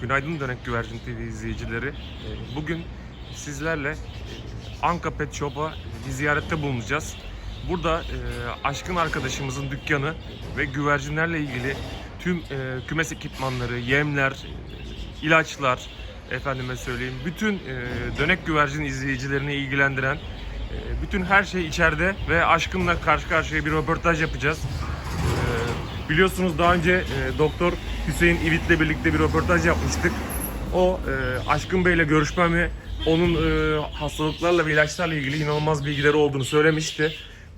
Günaydın Dönek Güvercin TV izleyicileri. Ee, Bugün sizlerle e, Anka Pet Shop'a bir ziyarette bulunacağız. Burada e, aşkın arkadaşımızın dükkanı ve güvercinlerle ilgili tüm e, kümes ekipmanları, yemler, ilaçlar, efendime söyleyeyim, bütün dönek güvercin izleyicilerini ilgilendiren bütün her şey içeride ve aşkınla karşı karşıya bir röportaj yapacağız. Biliyorsunuz daha önce Doktor Hüseyin İvit'le birlikte bir röportaj yapmıştık. O e, Aşkın Bey'le görüşmemi, onun e, hastalıklarla ve ilaçlarla ilgili inanılmaz bilgileri olduğunu söylemişti.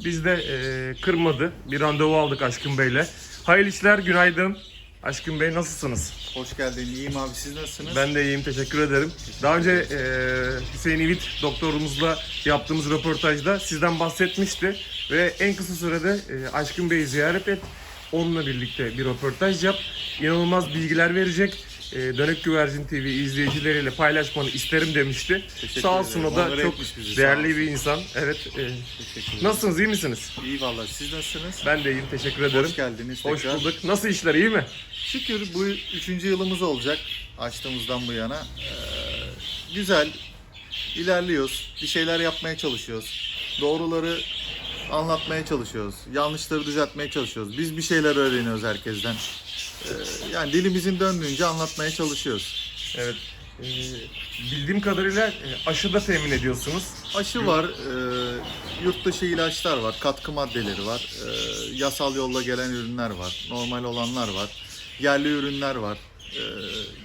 Biz de e, kırmadı. Bir randevu aldık Aşkın Bey'le. Hayırlı işler, günaydın. Aşkın Bey nasılsınız? Hoş geldin. İyiyim abi. Siz nasılsınız? Ben de iyiyim, teşekkür ederim. Daha önce e, Hüseyin İvit doktorumuzla yaptığımız röportajda sizden bahsetmişti. Ve en kısa sürede e, Aşkın Bey'i ziyaret et. Onunla birlikte bir röportaj yap. İnanılmaz bilgiler verecek. E, Dönek Güvercin TV izleyicileriyle paylaşmanı isterim demişti. Teşekkür Sağ olsun ederim. o da Onur çok etmiş bizi, sağ değerli olsun. bir insan. Evet. e, Teşekkür ederim. nasılsınız, iyi misiniz? İyi valla. Siz nasılsınız? Ben de iyiyim, teşekkür ederim. Hoş geldiniz Hoş tekrar. bulduk. Nasıl işler, iyi mi? Şükür bu üçüncü yılımız olacak açtığımızdan bu yana. Ee, güzel. ilerliyoruz. Bir şeyler yapmaya çalışıyoruz. Doğruları anlatmaya çalışıyoruz. Yanlışları düzeltmeye çalışıyoruz. Biz bir şeyler öğreniyoruz herkesten. Ee, yani dilimizin döndüğünce anlatmaya çalışıyoruz. Evet. E, bildiğim kadarıyla e, aşı da temin ediyorsunuz. Aşı var, e, yurt dışı ilaçlar var, katkı maddeleri var, e, yasal yolla gelen ürünler var, normal olanlar var, yerli ürünler var. E,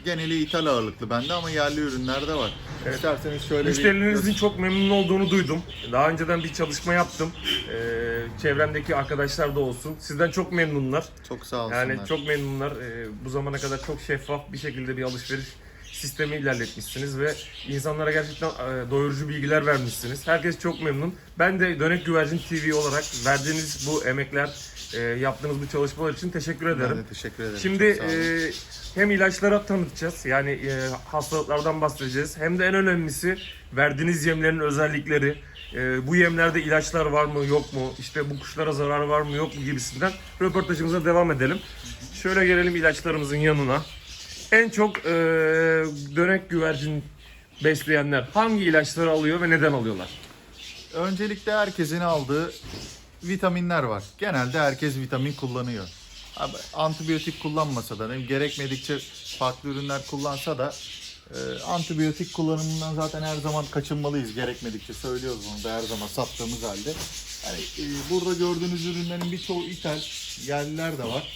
geneli ithal ağırlıklı bende ama yerli ürünler de var. Evet. İsterseniz şöyle Müşterilerinizin çok memnun olduğunu duydum. Daha önceden bir çalışma yaptım. Ee, çevremdeki arkadaşlar da olsun. Sizden çok memnunlar. çok sağ olsunlar. Yani çok memnunlar. Ee, bu zamana kadar çok şeffaf bir şekilde bir alışveriş sistemi ilerletmişsiniz ve insanlara gerçekten e, doyurucu bilgiler vermişsiniz. Herkes çok memnun. Ben de Dönek Güvercin TV olarak verdiğiniz bu emekler, e, yaptığınız bu çalışmalar için teşekkür Ben ederim. de teşekkür ederim. Şimdi e, hem ilaçlara tanıtacağız yani e, hastalıklardan bahsedeceğiz hem de en önemlisi verdiğiniz yemlerin özellikleri. E, bu yemlerde ilaçlar var mı yok mu işte bu kuşlara zarar var mı yok mu gibisinden röportajımıza devam edelim. Şöyle gelelim ilaçlarımızın yanına. En çok e, dönek güvercin besleyenler hangi ilaçları alıyor ve neden alıyorlar? Öncelikle herkesin aldığı vitaminler var. Genelde herkes vitamin kullanıyor. Abi, antibiyotik kullanmasa da gerekmedikçe farklı ürünler kullansa da e, antibiyotik kullanımından zaten her zaman kaçınmalıyız gerekmedikçe söylüyoruz bunu da her zaman sattığımız halde. Yani e, burada gördüğünüz ürünlerin birçoğu ithal, yerliler de var.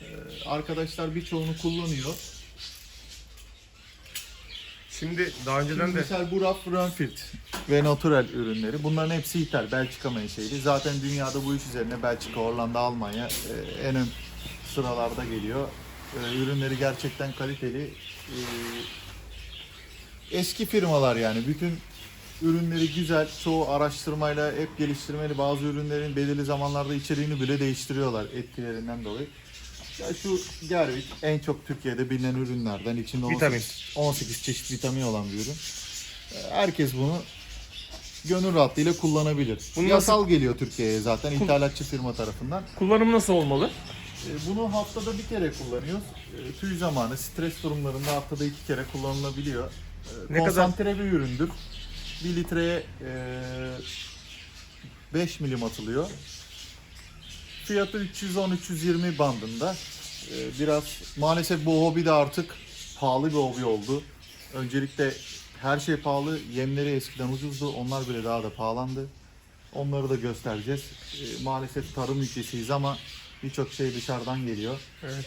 E, arkadaşlar birçoğunu kullanıyor. Şimdi daha önceden de Mesela bu Raff Renfield ve Natural ürünleri. Bunların hepsi ithal. Belçika menşeli. Zaten dünyada bu iş üzerine Belçika, Hollanda, Almanya e, en ön sıralarda geliyor. E, ürünleri gerçekten kaliteli. E, eski firmalar yani. Bütün ürünleri güzel. Çoğu araştırmayla hep geliştirmeli. Bazı ürünlerin belirli zamanlarda içeriğini bile değiştiriyorlar etkilerinden dolayı. Ya şu Gervik en çok Türkiye'de bilinen ürünlerden. içinde Vitamin. 18, 18 çeşit vitamin olan bir ürün. Ee, Herkes bunu gönül rahatlığıyla kullanabilir. Bunu Yasal geliyor Türkiye'ye zaten ithalatçı firma tarafından. kullanım nasıl olmalı? Ee, Bunu haftada bir kere kullanıyoruz. Ee, Tüy zamanı, stres durumlarında haftada iki kere kullanılabiliyor. Ee, Ne kadar- Konsantre bir üründür. 1 litreye 5 milim atılıyor. Fiyatı 310-320 bandında. Ee, Biraz maalesef bu hobi de artık pahalı bir hobi oldu. Öncelikle her şey pahalı. Yemleri eskiden ucuzdu. Onlar bile daha da pahalandı. Onları da göstereceğiz. Ee, Maalesef tarım ülkesiyiz ama birçok şey dışarıdan geliyor. Evet.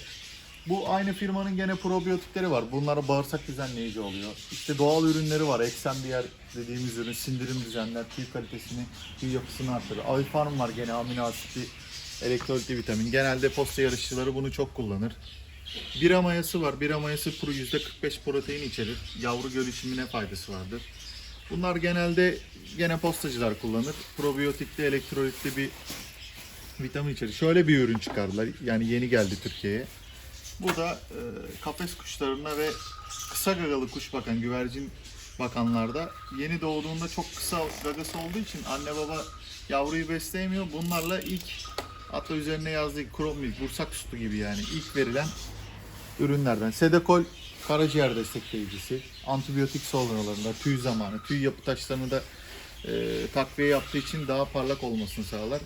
Bu aynı firmanın gene probiyotikleri var. Bunlara bağırsak düzenleyici oluyor. İşte doğal ürünleri var. Eksen bir yer dediğimiz ürün sindirim düzenler, tüy kalitesini, tüy yapısını artırır. Avifarm var gene amino asitli, elektrolitli vitamin. Genelde posta yarışçıları bunu çok kullanır. Bira mayası var. Bira mayası pro %45 protein içerir. Yavru gelişimine faydası vardır. Bunlar genelde gene postacılar kullanır. Probiyotikli, elektrolitli bir vitamin içerir. Şöyle bir ürün çıkardılar. Yani yeni geldi Türkiye'ye. Bu da e, kafes kuşlarına ve kısa gagalı kuş bakan güvercin bakanlarda yeni doğduğunda çok kısa gagası olduğu için anne baba yavruyu besleyemiyor. Bunlarla ilk hatta üzerine yazdığı krom milk, bursak sütü gibi yani ilk verilen ürünlerden. Sedekol karaciğer destekleyicisi, antibiyotik salgılarında, tüy zamanı, tüy yapı taşlarını da e, takviye yaptığı için daha parlak olmasını sağlar.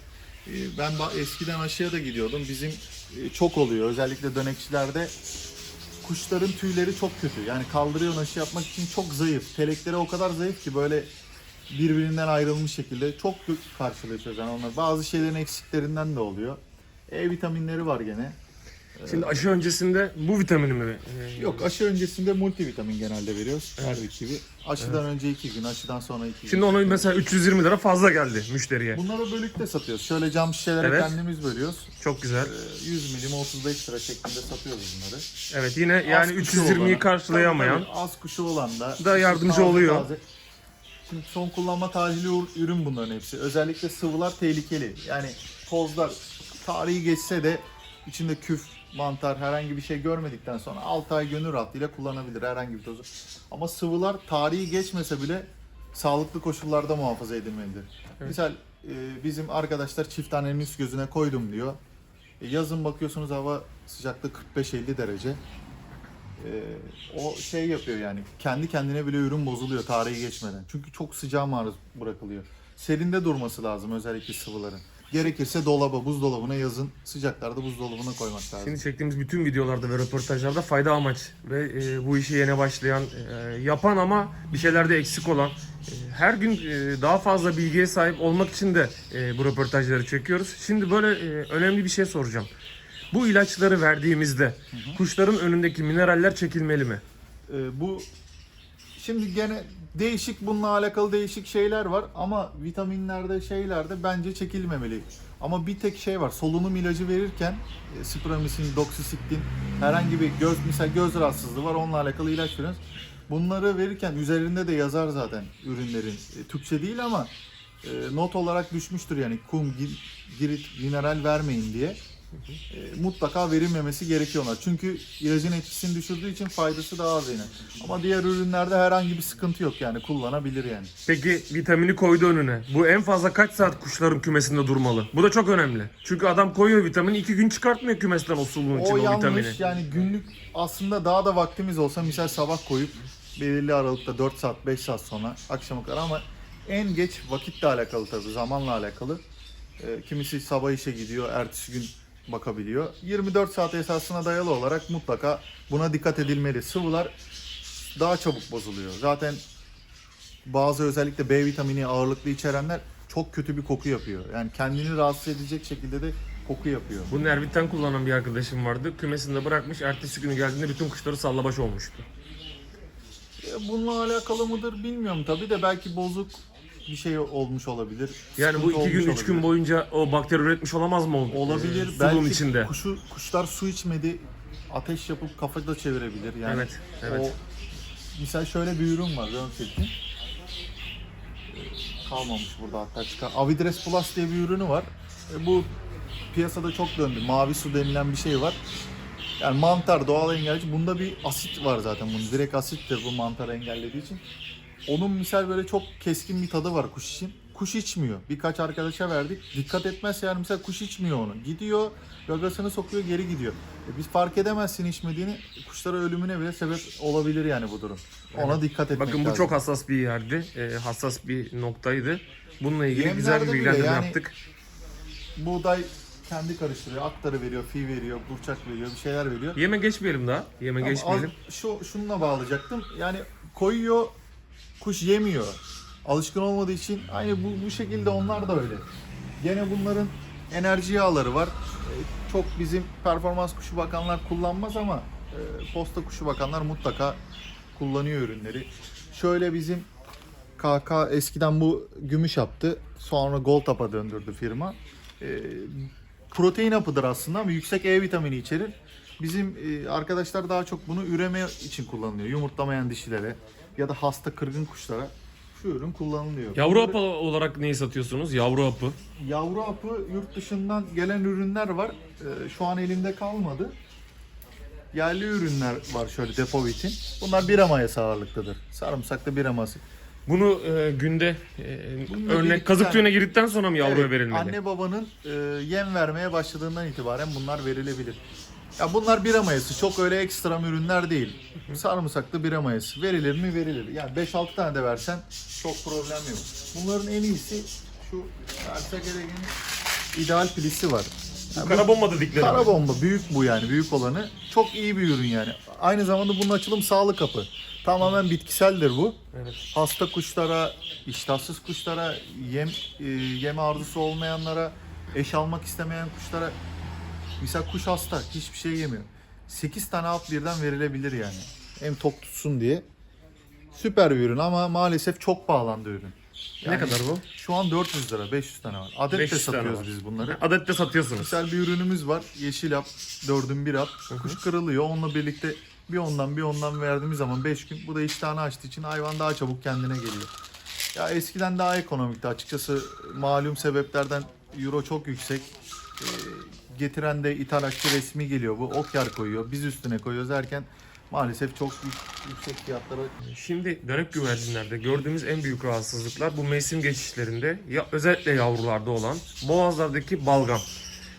E, ben eskiden aşıya da gidiyordum. Bizim e, çok oluyor. Özellikle dönekçilerde kuşların tüyleri çok kötü. Yani kaldırıyor aşı yapmak için çok zayıf. Telekleri o kadar zayıf ki böyle birbirinden ayrılmış şekilde çok karşılaşıyoruz. Yani onlar bazı şeylerin eksiklerinden de oluyor. E vitaminleri var gene. Şimdi aşı öncesinde bu vitamini mi? e, Yok aşı öncesinde multivitamin genelde veriyoruz. Her gibi. Aşıdan önce 2 gün, aşıdan sonra 2 gün. Şimdi onu mesela 320 lira fazla geldi müşteriye. Bunları bölükte satıyoruz. Şöyle cam şişelere Evet. kendimiz bölüyoruz. Çok güzel. Ee, 100 milim 35 lira şeklinde satıyoruz bunları. Evet yine yani kuşu 320'yi olana- karşılayamayan Tabii, tabii, az kuşu olan da Da yardımcı oluyor. taze. Şimdi son kullanma tacili ür- ürün bunların hepsi. Özellikle sıvılar tehlikeli. Yani tozlar tarihi geçse de içinde küf, mantar herhangi bir şey görmedikten sonra 6 ay gönül rahatlığıyla kullanabilir herhangi bir tozu. Ama sıvılar tarihi geçmese bile sağlıklı koşullarda muhafaza edilmelidir. Misal e, bizim arkadaşlar çift tanenin üst gözüne koydum diyor. E, yazın bakıyorsunuz hava sıcaklığı 45-50 derece. E, o şey yapıyor yani kendi kendine bile ürün bozuluyor tarihi geçmeden. Çünkü çok sıcağa maruz bırakılıyor. Serinde durması lazım özellikle sıvıların. Gerekirse dolaba, buzdolabına yazın sıcaklarda buzdolabına koymak lazım. Şimdi çektiğimiz bütün videolarda ve röportajlarda fayda amaç ve e, bu işi yeni başlayan, e, yapan ama bir şeylerde eksik olan, e, her gün e, daha fazla bilgiye sahip olmak için de e, bu röportajları çekiyoruz. Şimdi böyle e, önemli bir şey soracağım. Bu ilaçları verdiğimizde kuşların önündeki mineraller çekilmeli mi? Ee, bu şimdi gene değişik bununla alakalı değişik şeyler var ama vitaminlerde şeylerde bence çekilmemeli. Ama bir tek şey var. Solunum ilacı verirken e, spramisin, doksisiklin herhangi bir göz misal göz rahatsızlığı var onunla alakalı ilaç veriyoruz. Bunları verirken üzerinde de yazar zaten ürünlerin. E, Türkçe değil ama e, not olarak düşmüştür yani kum, gir- girit, mineral vermeyin diye. E, mutlaka verilmemesi gerekiyorlar. Çünkü ilacın etkisini düşürdüğü için faydası daha az yine. Ama diğer ürünlerde herhangi bir sıkıntı yok yani kullanabilir yani. Peki vitamini koydu önüne. Bu en fazla kaç saat kuşların kümesinde durmalı? Bu da çok önemli. Çünkü adam koyuyor vitamini iki gün çıkartmıyor kümesten o suluğun için O o, yanlış vitamini. yani günlük aslında daha da vaktimiz olsa misal sabah koyup belirli aralıkta 4 saat 5 saat sonra akşama kadar ama en geç vakitle alakalı tabii zamanla alakalı. E, kimisi sabah işe gidiyor ertesi gün bakabiliyor. 24 saat esasına dayalı olarak mutlaka buna dikkat edilmeli. Sıvılar daha çabuk bozuluyor. Zaten bazı özellikle B vitamini ağırlıklı içerenler çok kötü bir koku yapıyor. Yani kendini rahatsız edecek şekilde de koku yapıyor. Bu Nervit'ten kullanan bir arkadaşım vardı. Kümesinde bırakmış. Ertesi günü geldiğinde bütün kuşları sallabaş olmuştu. E, Bununla alakalı mıdır bilmiyorum tabii de belki bozuk bir şey olmuş olabilir. Yani bu iki gün, üç gün boyunca o bakteri üretmiş olamaz mı? o, olabilir. e, suluğun belki içinde. Kuşu, kuşlar su içmedi. Ateş yapıp kafa da çevirebilir. Yani Evet, evet. O, misal şöyle bir ürün var. Röntgen'in. Kalmamış burada hatta çıkar. Avidres Plus diye bir ürünü var. E, bu piyasada çok döndü. Mavi su denilen bir şey var. Yani mantar doğal engelleyici. Bunda bir asit var zaten. Bunun direkt asittir bu mantarı engellediği için. Onun misal böyle çok keskin bir tadı var kuş için. Kuş içmiyor. Birkaç arkadaşa verdik. Dikkat etmezse yani mesela kuş içmiyor onu. Gidiyor, gagasını sokuyor, geri gidiyor. E biz fark edemezsin içmediğini. Kuşlara ölümüne bile sebep olabilir yani bu durum. Ona dikkat etmek Bakın bu lazım. çok hassas bir yerdi. e, hassas bir noktaydı. Bununla ilgili güzel Yemlerde bir bile bilgilendirme yani- yaptık. Buğday kendi karıştırıyor. Aktarı veriyor, fi veriyor, burçak veriyor, bir şeyler veriyor. Yeme geçmeyelim daha. Yeme Ama geçmeyelim. şu şununla bağlayacaktım. Yani koyuyor, kuş yemiyor. Alışkın olmadığı için aynı bu, bu şekilde onlar da öyle. Gene bunların enerji yağları var. Ee, Çok bizim performans kuşu bakanlar kullanmaz ama e, posta kuşu bakanlar mutlaka kullanıyor ürünleri. Şöyle bizim KK eskiden bu gümüş yaptı. Sonra Gold Up'a döndürdü firma. Ee, protein hapıdır aslında ama yüksek E vitamini içerir. Bizim e, arkadaşlar daha çok bunu üreme için kullanılıyor. Yumurtlamayan dişilere ya da hasta kırgın kuşlara şu ürün kullanılıyor. Yavru hapı olarak neyi satıyorsunuz? Yavru hapı. Yavru hapı yurt dışından gelen ürünler var. Ee, şu an elimde kalmadı. Yerli ürünler var şöyle Depovit'in. Bunlar bir amaya ağırlıktadır. Sarımsaklı bir aması. Bunu e, günde e, Bununla örnek birlikte- kazık tüyüne girdikten sonra mı yavruya Evet, verilmeli? Anne babanın e, yem vermeye başladığından itibaren bunlar verilebilir. Ya bunlar bira mayası. Çok öyle ekstrem ürünler değil. Sarımsaklı bira mayası. Verilir mi? Verilir. Yani 5-6 tane de versen çok problem yok. Bunların en iyisi şu Ersegere'nin ideal pilisi var. Yani Kara bomba dedikleri. Kara bomba büyük bu yani büyük olanı. Çok iyi bir ürün yani. Aynı zamanda bunun açılım sağlık kapı. Tamamen bitkiseldir bu. Evet. Hasta kuşlara, iştahsız kuşlara, yem e, yeme arzusu olmayanlara, eş almak istemeyen kuşlara. Mesela kuş hasta, hiçbir şey yemiyor. 8 tane alt birden verilebilir yani. Hem tok tutsun diye. Süper bir ürün ama maalesef çok pahalandı ürün. ne Yani kadar bu? Şu an 400 lira, 500 tane var. Adet de 500 tane satıyoruz biz bunları. Adette satıyorsunuz. Güzel bir ürünümüz var. Yeşil ap, dördün bir ap. Kuş kırılıyor. Onunla birlikte bir ondan bir ondan verdiğimiz zaman 5 gün. Bu da iştahını açtığı için hayvan daha çabuk kendine geliyor. Ya eskiden daha ekonomikti açıkçası. Malum sebeplerden euro çok yüksek. Ee, getiren de ithalatçı resmi geliyor. Bu ok yer koyuyor. Biz üstüne koyuyoruz derken maalesef çok yük- yüksek fiyatlara Şimdi dönek güvercinlerde gördüğümüz en büyük rahatsızlıklar bu mevsim geçişlerinde ya özellikle yavrularda olan boğazlardaki balgam.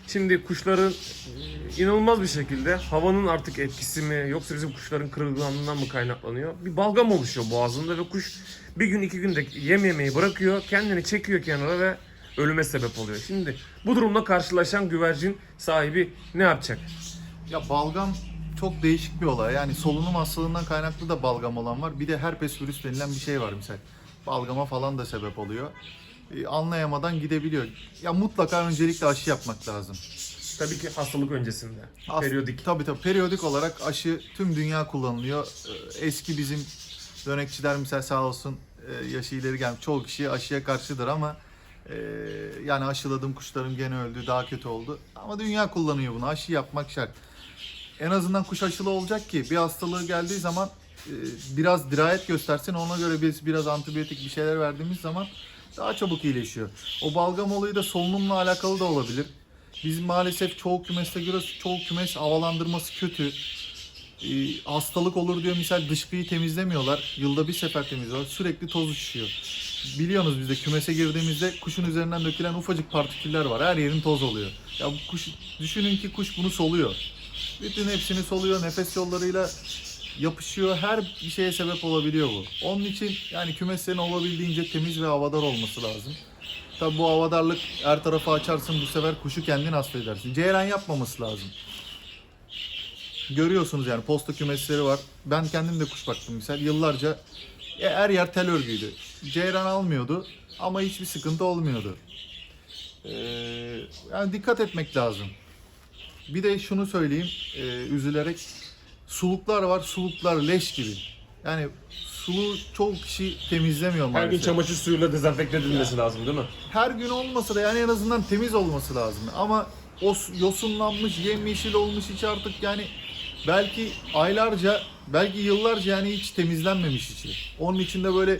Şimdi kuşların e, inanılmaz bir şekilde havanın artık etkisi mi yoksa bizim kuşların kırılganlığından mı kaynaklanıyor? Bir balgam oluşuyor boğazında ve kuş bir gün iki günde yem yemeyi bırakıyor, kendini çekiyor kenara ve ölüme sebep oluyor. Şimdi bu durumla karşılaşan güvercin sahibi ne yapacak? Ya balgam çok değişik bir olay. Yani solunum hastalığından kaynaklı da balgam olan var. Bir de herpes virüs denilen bir şey var misal. Balgama falan da sebep oluyor. Ee, anlayamadan gidebiliyor. Ya mutlaka öncelikle aşı yapmak lazım. Tabii ki hastalık öncesinde. As- Periyodik. Tabii tabii. Periyodik olarak aşı tüm dünya kullanılıyor. Ee, Eski bizim dönekçiler misal sağ olsun e, yaşı ileri gelmiş. Çoğu kişi aşıya karşıdır ama e, yani aşıladığım kuşlarım gene öldü, daha kötü oldu. Ama dünya kullanıyor bunu. Aşı yapmak şart. En azından kuş aşılı olacak ki bir hastalığı geldiği zaman e, biraz dirayet göstersin. Ona göre biz biraz antibiyotik bir şeyler verdiğimiz zaman daha çabuk iyileşiyor. O balgam olayı da solunumla alakalı da olabilir. Biz maalesef çoğu kümeste göre çoğu kümes havalandırması kötü. Ee, hastalık olur diyor misal dışkıyı temizlemiyorlar. Yılda bir sefer temizliyorlar. Sürekli toz uçuşuyor. Biliyorsunuz biz de kümese girdiğimizde kuşun üzerinden dökülen ufacık partiküller var. Her yerin toz oluyor. Ya kuş düşünün ki kuş bunu soluyor. Bütün hepsini soluyor. Nefes yollarıyla yapışıyor. Her bir şeye sebep olabiliyor bu. Onun için yani kümeslerin olabildiğince temiz ve havadar olması lazım. Tabi bu havadarlık her tarafı açarsın bu sefer kuşu kendin hasta edersin. Ceyran yapmaması lazım. Görüyorsunuz yani posta kümesleri var. Ben kendim de kuş baktım misal. Yıllarca e, her yer tel örgüydü. Ceyran almıyordu ama hiçbir sıkıntı olmuyordu. Ee, yani dikkat etmek lazım. Bir de şunu söyleyeyim e, üzülerek. Suluklar var. Suluklar leş gibi. Yani suluğu çoğu kişi temizlemiyor Her maalesef. gün çamaşır suyuyla dezenfekte edilmesi lazım değil mi? her gün olmasa da yani en azından temiz olması lazım. Ama o yosunlanmış, yemyeşil olmuş hiç artık yani belki aylarca, belki yıllarca yani hiç temizlenmemiş içi. Onun içinde böyle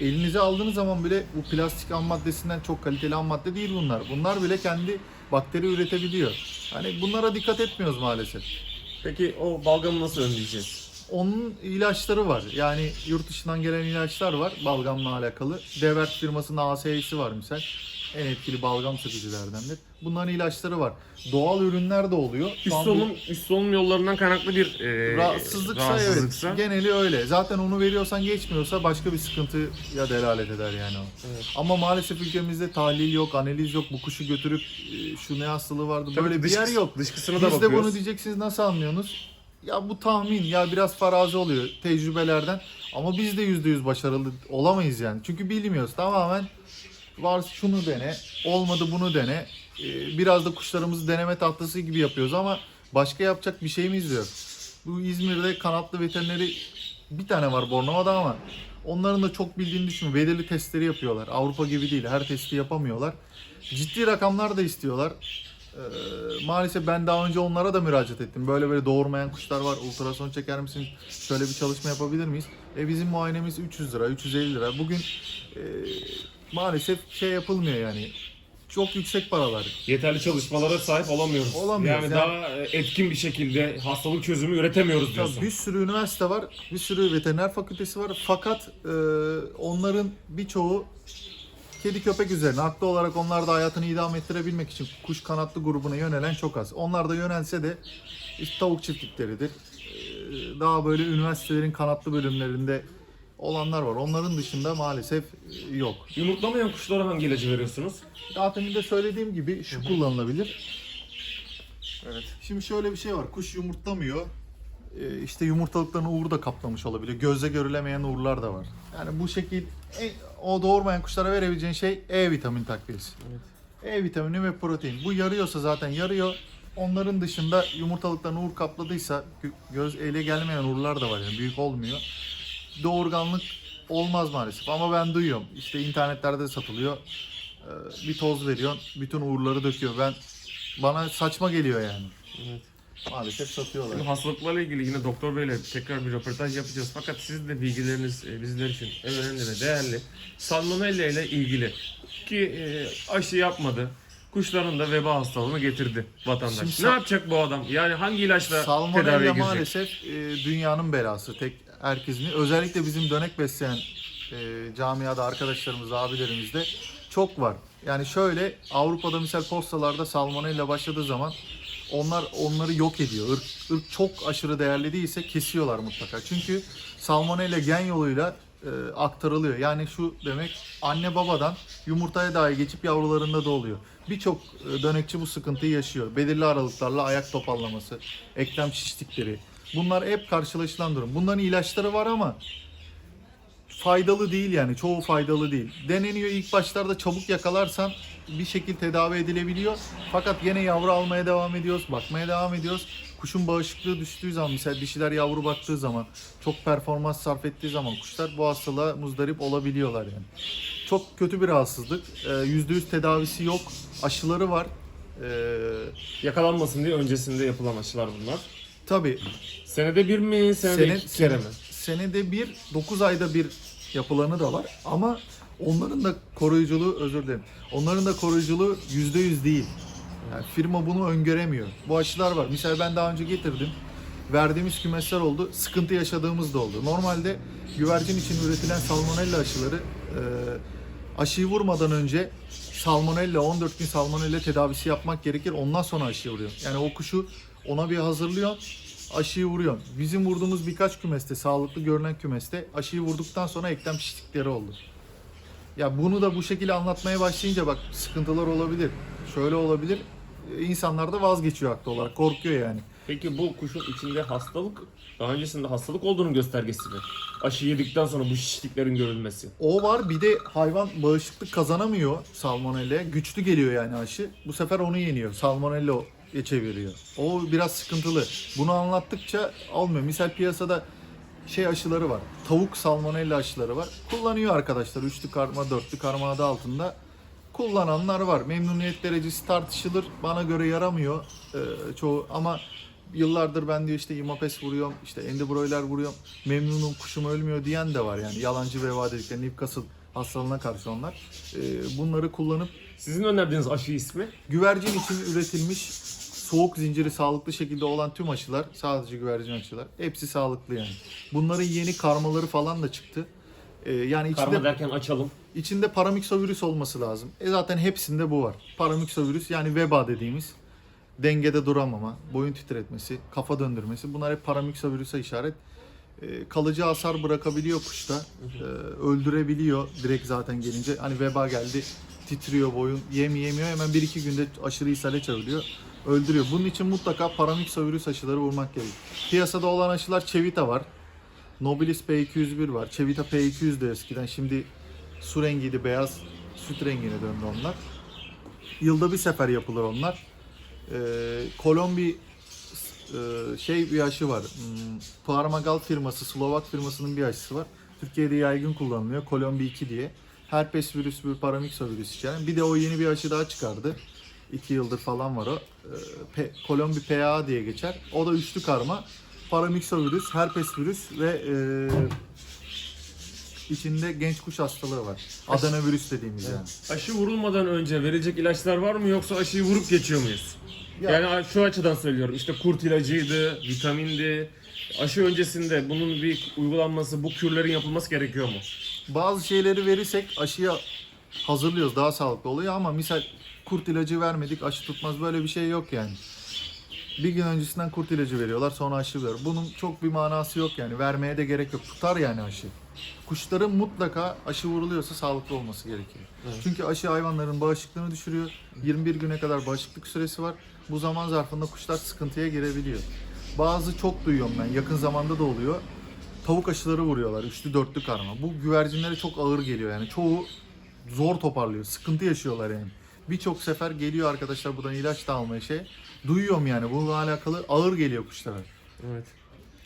elinize aldığınız zaman bile bu plastik ham maddesinden çok kaliteli ham madde değil bunlar. Bunlar bile kendi bakteri üretebiliyor. Hani bunlara dikkat etmiyoruz maalesef. Peki o balgamı nasıl önleyeceğiz? Onun ilaçları var. Yani yurt dışından gelen ilaçlar var balgamla alakalı. Devert firmasının AS'si var misal. En etkili balgam sıkıcılardandır. Bunların ilaçları var. Doğal ürünler de oluyor. Şu Üst an solunum, üst solunum yollarından kaynaklı bir e, rahatsızlıksa, rahatsızlıksa evet. Geneli öyle. Zaten onu veriyorsan geçmiyorsa başka bir sıkıntıya delalet eder yani o. Evet. Ama maalesef ülkemizde tahlil yok, analiz yok. Bu kuşu götürüp e, şu ne hastalığı vardı Tabii böyle bir yer dışkısı- yok. Dışkısına da Biz de bakıyoruz. bunu diyeceksiniz nasıl anlıyorsunuz? Ya bu tahmin ya biraz farazi oluyor tecrübelerden ama biz de yüzde yüz başarılı olamayız yani. Çünkü bilmiyoruz tamamen var şunu dene olmadı bunu dene Ee, biraz da kuşlarımızı deneme tahtası gibi yapıyoruz ama başka yapacak bir şeyimiz yok. Bu İzmir'de kanatlı veterineri bir tane var Bornova'da ama onların da çok bildiğini düşünmüyorum. Belirli testleri yapıyorlar. Avrupa gibi değil. Her testi yapamıyorlar. Ciddi rakamlar da istiyorlar. Ee, maalesef ben daha önce onlara da müracaat ettim. Böyle böyle doğurmayan kuşlar var. Ultrason çeker misin? Şöyle bir çalışma yapabilir miyiz? E bizim muayenemiz 300 lira, 350 lira. Bugün e, maalesef şey yapılmıyor yani. Çok yüksek paralar. Yeterli çalışmalara sahip olamıyoruz. Olamıyoruz Yani, yani. daha e, etkin bir şekilde hastalık çözümü üretemiyoruz diyorsun. Tabii bir sürü üniversite var, bir sürü veteriner fakültesi var. Fakat e, onların birçoğu kedi köpek üzerine haklı olarak onlar da hayatını idame ettirebilmek için kuş kanatlı grubuna yönelen çok az. Onlar da yönelse de işte tavuk çiftlikleridir. Ee, Daha böyle üniversitelerin kanatlı bölümlerinde olanlar var. Onların dışında maalesef e, yok. Yumurtlamayan kuşlara hangi ilacı veriyorsunuz? Daha demin de söylediğim gibi şu kullanılabilir. Evet. Şimdi şöyle bir şey var. Kuş yumurtlamıyor. Ee, işte yumurtalıklarını uğur da kaplamış olabilir. Gözle görülemeyen uğurlar da var. Yani bu şekil e, o doğurmayan kuşlara verebileceğin şey E vitamin takviyesi. Evet. E vitamini ve protein. Bu yarıyorsa zaten yarıyor. Onların dışında yumurtalıklarını uğur kapladıysa gö- göz ele gelmeyen uğurlar da var yani büyük olmuyor. Doğurganlık olmaz maalesef ama ben duyuyorum. İşte internetlerde de satılıyor. Ee, Bir toz veriyorsun, bütün uğurları döküyor. Ben bana saçma geliyor yani. Evet. Maalesef satıyorlar. Şimdi hastalıklarla ilgili yine doktor beyle tekrar bir röportaj yapacağız. Fakat sizin de bilgileriniz e, bizler için en önemli ve değerli. Salmonella ile ilgili ki e, aşı yapmadı. Kuşların da veba hastalığını getirdi vatandaş. Şimdi ne yapacak bu adam? Yani hangi ilaçla tedaviye Salmonella girecek? maalesef e, dünyanın belası. Tek herkesin. Özellikle bizim dönek besleyen e, camiada arkadaşlarımız, abilerimizde çok var. Yani şöyle Avrupa'da misal postalarda salmonella başladığı zaman onlar onları yok ediyor. Irk, ırk çok aşırı değerli değilse kesiyorlar mutlaka. Çünkü salmonella gen yoluyla e, aktarılıyor. Yani şu demek anne babadan yumurtaya dahi geçip yavrularında da oluyor. Birçok e, dönekçi bu sıkıntıyı yaşıyor. Belirli aralıklarla ayak topallaması, eklem şişlikleri. Bunlar hep karşılaşılan durum. Bunların ilaçları var ama faydalı değil yani. Çoğu faydalı değil. Deneniyor ilk başlarda çabuk yakalarsan bir şekilde tedavi edilebiliyor. Fakat yine yavru almaya devam ediyoruz, bakmaya devam ediyoruz. Kuşun bağışıklığı düştüğü zaman, mesela dişiler yavru baktığı zaman, çok performans sarf ettiği zaman kuşlar bu hastalığa muzdarip olabiliyorlar yani. Çok kötü bir rahatsızlık. Ee, %100 tedavisi yok. Aşıları var. Ee, Yakalanmasın diye öncesinde yapılan aşılar bunlar. Tabii Senede bir mi, senede Sene- iki kere mi? senede bir, 9 ayda bir yapılanı da var ama onların da koruyuculuğu özür dilerim. Onların da koruyuculuğu %100 değil. Yani firma bunu öngöremiyor. Bu aşılar var. Mesela ben daha önce getirdim. Verdiğimiz kümesler oldu. Sıkıntı yaşadığımız da oldu. Normalde güvercin için üretilen salmonella aşıları e, aşıyı vurmadan önce salmonella 14 gün salmonella tedavisi yapmak gerekir. Ondan sonra aşıyı vuruyor. Yani o kuşu ona bir hazırlıyor. Aşıyı vuruyor. Bizim vurduğumuz birkaç kümeste, sağlıklı görünen kümeste aşıyı vurduktan sonra eklem şişlikleri oldu. Ya bunu da bu şekilde anlatmaya başlayınca bak sıkıntılar olabilir. Şöyle olabilir. Ee, İnsanlar da vazgeçiyor haklı olarak. Korkuyor yani. Peki bu kuşun içinde hastalık, daha öncesinde hastalık olduğunun göstergesi mi? Aşı yedikten sonra bu şişliklerin görülmesi. O var bir de hayvan bağışıklık kazanamıyor salmonella'ya. Güçlü geliyor yani aşı. Bu sefer onu yeniyor. Salmonella çeviriyor. O biraz sıkıntılı. Bunu anlattıkça olmuyor. Misal piyasada şey aşıları var. Tavuk salmonella aşıları var. Kullanıyor arkadaşlar. Üçlü karma, dörtlü karma adı altında. Kullananlar var. Memnuniyet derecesi tartışılır. Bana göre yaramıyor e, çoğu ama yıllardır ben diyor işte imapes vuruyorum, işte endobroiler vuruyorum. Memnunum kuşum ölmüyor diyen de var yani. Yalancı veba dedikleri Newcastle hastalığına karşı onlar. E, bunları kullanıp Sizin önerdiğiniz aşı ismi? güvercin için üretilmiş soğuk zinciri sağlıklı şekilde olan tüm aşılar, sadece güvercin aşılar, hepsi sağlıklı yani. Bunların yeni karmaları falan da çıktı. E, yani içinde Karma derken açalım. İçinde paramiksovirüs olması lazım. E zaten hepsinde bu var. Paramiksovirüs yani veba dediğimiz dengede duramama, boyun titretmesi, kafa döndürmesi bunlar hep paramiksovirüse işaret. E, kalıcı hasar bırakabiliyor kuşta. E, öldürebiliyor direkt zaten gelince. Hani veba geldi titriyor boyun, yem yemiyor hemen 1-2 günde aşırı ishale çeviriyor. Öldürüyor. Bunun için mutlaka paramiksovirüs aşıları vurmak gerekiyor. Piyasada olan aşılar Çevita var. Nobilis P201 var. Çevita P200 de eskiden. Şimdi su rengiydi, beyaz süt rengine döndü onlar. Yılda bir sefer yapılır onlar. Ee, Kolombi e, şey bir aşı var. Hmm, Parmagal firması, Slovak firmasının bir aşısı var. Türkiye'de yaygın kullanılıyor. Kolombi 2 diye. Herpes virüs, bir paramiksa virüs içeren. Bir de o yeni bir aşı daha çıkardı. 2 yıldır falan var o. Ee, P- Kolombi PA diye geçer. O da üçlü karma. Paramiksa virüs, herpes virüs ve e, içinde genç kuş hastalığı var. Adenovirüs dediğimiz yani. Aşı vurulmadan önce verilecek ilaçlar var mı yoksa aşıyı vurup geçiyor muyuz? Ya- Yani şu açıdan söylüyorum işte kurt ilacıydı, vitamindi. Aşı öncesinde bunun bir uygulanması, bu kürlerin yapılması gerekiyor mu? Bazı şeyleri verirsek aşıya hazırlıyoruz daha sağlıklı oluyor ama misal kurt ilacı vermedik aşı tutmaz böyle bir şey yok yani. Bir gün öncesinden kurt ilacı veriyorlar sonra aşı veriyor. Bunun çok bir manası yok yani vermeye de gerek yok. Tutar yani aşı. Kuşların mutlaka aşı vuruluyorsa sağlıklı olması gerekiyor. Çünkü aşı hayvanların bağışıklığını düşürüyor. 21 güne kadar bağışıklık süresi var. Bu zaman zarfında kuşlar sıkıntıya girebiliyor. Bazı çok duyuyorum ben yakın zamanda da oluyor. Tavuk aşıları vuruyorlar üçlü dörtlü karma. Bu güvercinlere çok ağır geliyor yani. Çoğu zor toparlıyor. Sıkıntı yaşıyorlar yani. Birçok sefer geliyor arkadaşlar buradan ilaç da almaya şey. Duyuyorum yani bununla alakalı ağır geliyor kuşlara. Evet.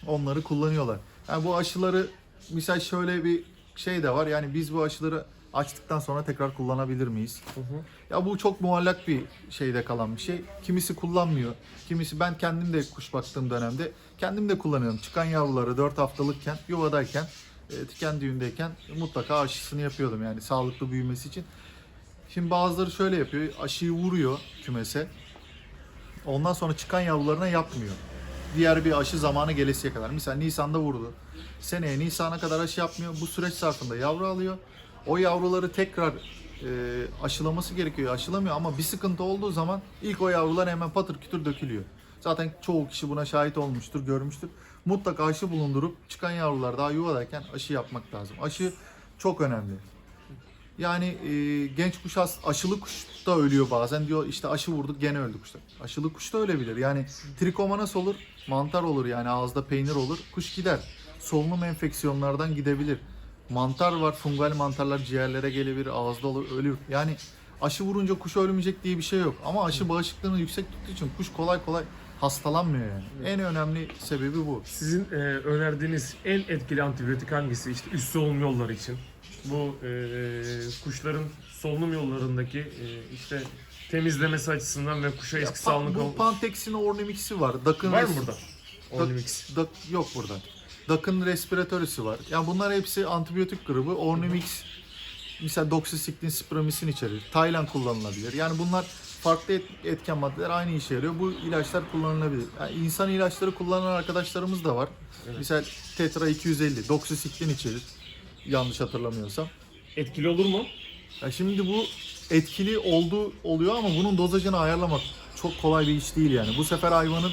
Onları kullanıyorlar. Yani bu aşıları misal şöyle bir şey de var. Yani biz bu aşıları açtıktan sonra tekrar kullanabilir miyiz? Ya bu çok muallak bir şeyde kalan bir şey. Kimisi kullanmıyor. Kimisi ben kendim de kuş baktığım dönemde kendim de kullanıyorum. Çıkan yavruları 4 haftalıkken, yuvadayken, e, tiken düğündeyken mutlaka aşısını yapıyordum yani sağlıklı büyümesi için. Şimdi bazıları şöyle yapıyor. Aşıyı vuruyor kümese. Ondan sonra çıkan yavrularına yapmıyor. Diğer bir aşı zamanı gelesiye kadar. Mesela Nisan'da vurdu. Seneye Nisan'a kadar aşı yapmıyor. Bu süreç zarfında yavru alıyor. O yavruları tekrar e, aşılaması gerekiyor. Aşılamıyor ama bir sıkıntı olduğu zaman ilk o yavrular hemen patır kütür dökülüyor. Zaten çoğu kişi buna şahit olmuştur, görmüştür. Mutlaka aşı bulundurup çıkan yavrular daha yuvadayken aşı yapmak lazım. Aşı çok önemli. Yani e, genç kuş as- aşılı kuş da ölüyor bazen diyor işte aşı vurduk gene öldü kuşlar. Aşılı kuş da ölebilir. Yani trikomonas olur, mantar olur yani ağızda peynir olur, kuş gider. Solunum enfeksiyonlardan gidebilir. Mantar var, fungal mantarlar ciğerlere gelebilir, ağızda olur, ölür. Yani aşı vurunca kuş ölmeyecek diye bir şey yok. Ama aşı bağışıklığını yüksek tuttuğu için kuş kolay kolay hastalanmıyor yani. En önemli sebebi bu. Sizin e, önerdiğiniz en etkili antibiyotik hangisi? İşte üst solunum yolları için. Bu e, kuşların solunum yollarındaki e, işte temizlemesi açısından ve kuşa eski sağlık bu Pantex'in Ornimix'i var. Dakın var mı burada? Ornimix. Dak, yok burada. Dakın respiratörüsü var. Yani bunlar hepsi antibiyotik grubu. Ornimix mesela doksisiklin spramisin içerir. Taylan kullanılabilir. Yani bunlar farklı et- etken maddeler aynı işe yarıyor. Bu ilaçlar kullanılabilir. Yani insan ilaçları kullanan arkadaşlarımız da var. Mesela Tetra 250 doksisiklin içerir. Yanlış hatırlamıyorsam. Etkili olur mu? Ya şimdi bu etkili oldu oluyor ama bunun dozajını ayarlamak çok kolay bir iş değil yani. Bu sefer hayvanın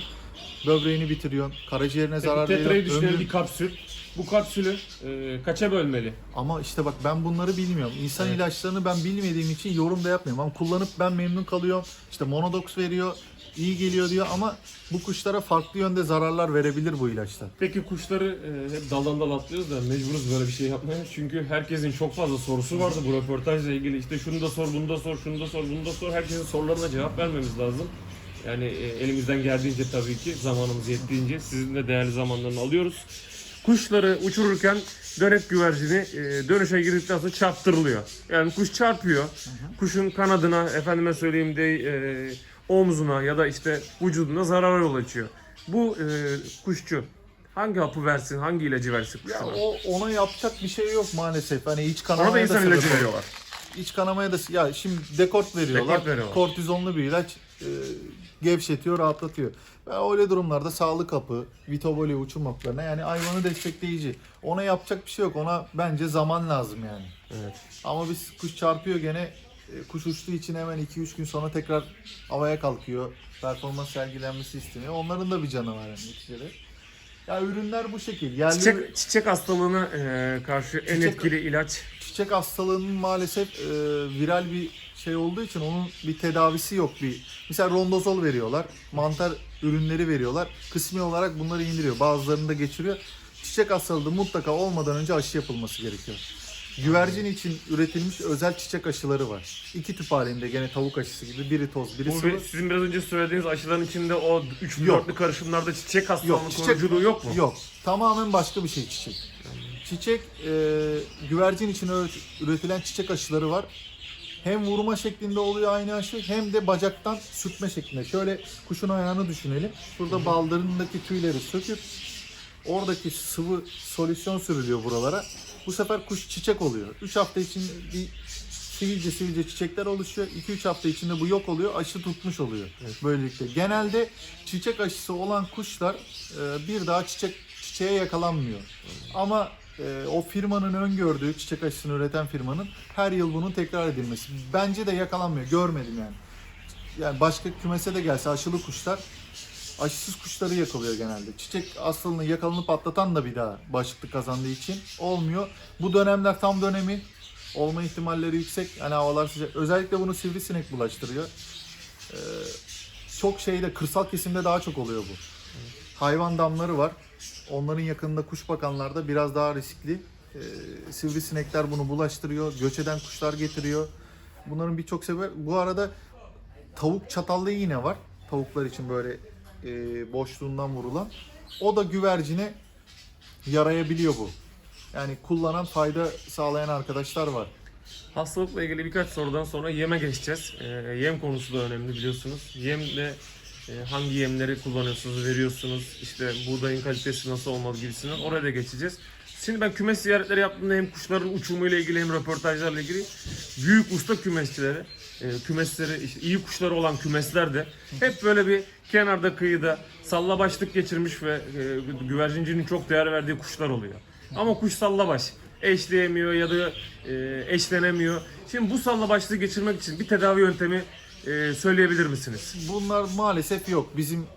böbreğini bitiriyor, karaciğerine zarar Tetrayı veriyor. düşünelim ömrü- bir kapsül. Bu kapsülü e, kaça bölmeli? Ama işte bak ben bunları bilmiyorum. İnsan Evet. ilaçlarını ben bilmediğim için yorum da yapmıyorum. Ama kullanıp ben memnun kalıyorum. İşte monodox veriyor, iyi geliyor diyor ama bu kuşlara farklı yönde zararlar verebilir bu ilaçlar. Peki kuşları e, hep daldan dal atlıyoruz da mecburuz böyle bir şey yapmaya. Çünkü herkesin çok fazla sorusu vardı bu röportajla ilgili. İşte şunu da sor, bunu da sor, şunu da sor, bunu da sor. Herkesin sorularına cevap vermemiz lazım. Yani e, elimizden geldiğince tabii ki zamanımız yettiğince sizin de değerli zamanlarını alıyoruz. Kuşları uçururken dönek güvercini e, dönüşe girdikten sonra çarptırılıyor. Yani kuş çarpıyor. Kuşun kanadına, efendime söyleyeyim de e, omzuna ya da işte vücuduna zarar yol açıyor. Bu e, kuşçu hangi hapı versin, hangi ilacı versin Ya kuşuna? o ona yapacak bir şey yok maalesef. Hani iç Ona kanamaya da insan ilacı veriyorlar. İç kanamaya da ya şimdi dekort veriyorlar. Dekort veriyorlar. Kortizonlu bir ilaç e, gevşetiyor, rahatlatıyor. Ve öyle durumlarda sağlık hapı, vitoboli uçum haplarına yani hayvanı destekleyici. Ona yapacak bir şey yok. Ona bence zaman lazım yani. Evet. Ama biz kuş çarpıyor gene e, kuş uçtuğu için hemen 2-3 gün sonra tekrar havaya kalkıyor. Performans sergilenmesi isteniyor. Onların da bir canı var yani neticede. Ya ürünler bu şekil. Yerli Çiçek, çiçek hastalığına e, karşı en Çiçek- etkili ilaç çiçek hastalığının maalesef e, viral bir şey olduğu için onun bir tedavisi yok bir. Mesela rondozol veriyorlar, mantar ürünleri veriyorlar. Kısmi olarak bunları indiriyor. Bazılarını da geçiriyor. Çiçek hastalığı mutlaka olmadan önce aşı yapılması gerekiyor. Güvercin için üretilmiş özel çiçek aşıları var. İki tüp halinde gene tavuk aşısı gibi. Biri toz, biri Bu sıvı. sizin biraz önce söylediğiniz aşıların içinde o üçlü Yok. dörtlü karışımlarda çiçek hastalığı Yok, çiçek- koruyuculuğu yok mu? Yok. Tamamen başka bir şey çiçek. Çiçek e, güvercin için üret- üretilen çiçek aşıları var. Hem vurma şeklinde oluyor aynı aşı hem de bacaktan sürtme şeklinde. Şöyle kuşun ayağını düşünelim. Burada baldırındaki tüyleri söküp oradaki sıvı solüsyon sürülüyor buralara. Bu sefer kuş çiçek oluyor. 3 hafta için bir sivilce sivilce çiçekler oluşuyor. 2-3 hafta içinde bu yok oluyor. Aşı tutmuş oluyor. Böylelikle. Genelde çiçek aşısı olan kuşlar e, bir daha çiçek çiçeğe yakalanmıyor. Ama e, o firmanın öngördüğü çiçek aşısını üreten firmanın her yıl bunun tekrar edilmesi. Bence de yakalanmıyor. Görmedim yani. Yani başka kümese de gelse aşılı kuşlar aşısız kuşları yakalıyor genelde. Çiçek aslını yakalanıp atlatan da bir daha bağışıklık kazandığı için olmuyor. Bu dönemler tam dönemi. Olma ihtimalleri yüksek. Hani havalar sıcak. Özellikle bunu sivrisinek bulaştırıyor. Ee, çok şeyde kırsal kesimde daha çok oluyor bu. Hayvan damları var. Onların yakınında kuş bakanlarda biraz daha riskli. Ee, sivrisinekler bunu bulaştırıyor. Göç eden kuşlar getiriyor. Bunların birçok sebebi. Bu arada tavuk çatallı iğne var. Tavuklar için böyle e, boşluğundan vurulan. O da güvercine yarayabiliyor bu. Yani kullanan fayda sağlayan arkadaşlar var. Hastalıkla ilgili birkaç sorudan sonra yeme geçeceğiz. Ee, yem konusu da önemli biliyorsunuz. Yemle e, hangi yemleri kullanıyorsunuz, veriyorsunuz, işte buğdayın kalitesi nasıl olmalı gibisinden oraya da geçeceğiz. Şimdi ben kümes ziyaretleri yaptığımda hem kuşların uçumuyla ilgili hem röportajlarla ilgili büyük usta kümesçileri, e, kümesleri, işte iyi kuşları olan kümesler de hep böyle bir kenarda kıyıda sallabaşlık geçirmiş ve e, güvercincinin çok değer verdiği kuşlar oluyor. Ama kuş sallabaş eşleyemiyor ya da e, eşlenemiyor. Şimdi bu sallabaşlığı geçirmek için bir tedavi yöntemi e, söyleyebilir misiniz? Bunlar maalesef yok. Bizim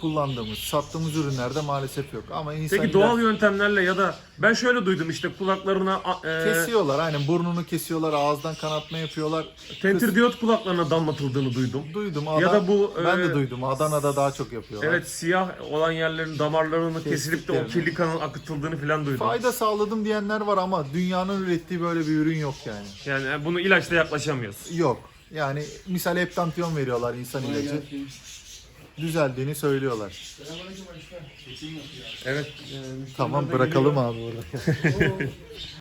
kullandığımız, sattığımız ürünlerde maalesef yok. Ama insan Peki doğal yöntemlerle ya da ben şöyle duydum işte kulaklarına e, kesiyorlar. Aynen burnunu kesiyorlar, ağızdan kanatma yapıyorlar. tentridiyot kulaklarına damlatıldığını duydum. Duydum. Ya da bu, ben e, de duydum. Adana'da daha çok yapıyorlar. Evet siyah olan yerlerin damarlarının kesilip de o kirli kanın akıtıldığını falan duydum. Fayda sağladım diyenler var ama dünyanın ürettiği böyle bir ürün yok yani. Yani bunu ilaçla yaklaşamıyoruz. Yok. Yani misal heptantiyon veriyorlar insan ilacı. Düzeldiğini söylüyorlar. Evet. Tamam bırakalım abi burada.